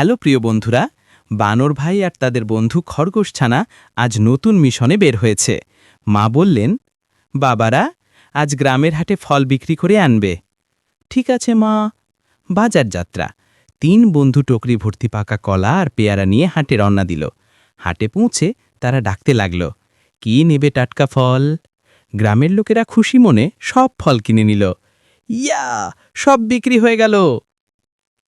Hello প্রিয় বন্ধুরা, বানর ভাই আর তাদের বন্ধু খরগোশ ছানা আজ নতুন মিশনে বের হয়েছে। মা বললেন, বাবারা, আজ গ্রামের হাটে ফল বিক্রি করে আনবে। ঠিক আছে মা। বাজার যাত্রা তিন বন্ধু টকরি ভর্তি পাকা কলা আর পেয়ারা নিয়ে হাটে রওনা দিল। হাটে পৌঁছে তারা ডাকতে লাগল, কি নেবে টাটকা ফল? গ্রামের লোকেরা খুশি মনে সব ফল কিনে নিল। ইয়া, সব বিক্রি হয়ে গেল।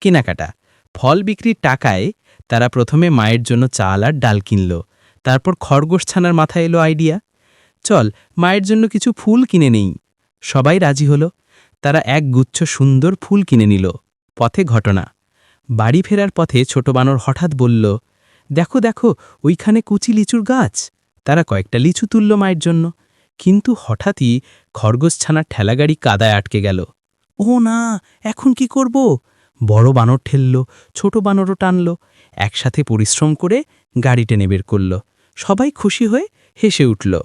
কেনাকাটা। ফল বিক্রির টাকায় তারা প্রথমে মায়ের জন্য চাল আর ডাল কিনল। তারপর খরগোশ ছানার মাথায় এলো আইডিয়া। চল, মায়ের জন্য কিছু ফুল কিনে নেই। সবাই রাজি হলো। তারা এক গুচ্ছ সুন্দর ফুল কিনে নিল। পথে ঘটনা। বাড়ি ফেরার পথে ছোট বানর হঠাৎ বলল, দেখো দেখো, ওইখানে কুচি লিচুর গাছ। তারা কয়েকটা লিচু তুলল মায়ের জন্য। কিন্তু হঠাৎই খরগোশ ছানার ঠেলাগাড়ি কাদায় আটকে গেল। ও না, এখন কি করব? বড় বানর ঠেলল, ছোট বানরও টানল, একসাথে পরিশ্রম করে গাড়ি টেনে বের করল। সবাই খুশি হয়ে হেসে উঠল।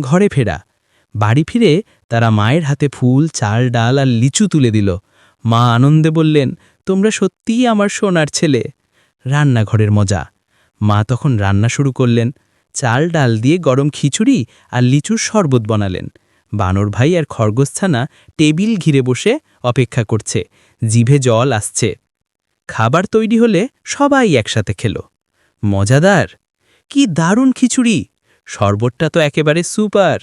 ঘরে ফেরা। বাড়ি ফিরে তারা মায়ের হাতে ফুল, চাল, ডাল আর লিচু তুলে দিল। মা আনন্দে বললেন, তোমরা সত্যিই আমার সোনার ছেলে। রান্নাঘরের মজা। মা তখন রান্না শুরু করলেন। চাল, ডাল দিয়ে গরম খিচুড়ি আর লিচুর শরবত বানালেন। বানর ভাই আর খরগোস্থানা টেবিল ঘিরে বসে অপেক্ষা করছে। জিভে জল আসছে। খাবার তৈরি হলে সবাই একসাথে খেল। মজাদার? কি দারুণ খিচুড়ি! শরবতটা তো একেবারে সুপার!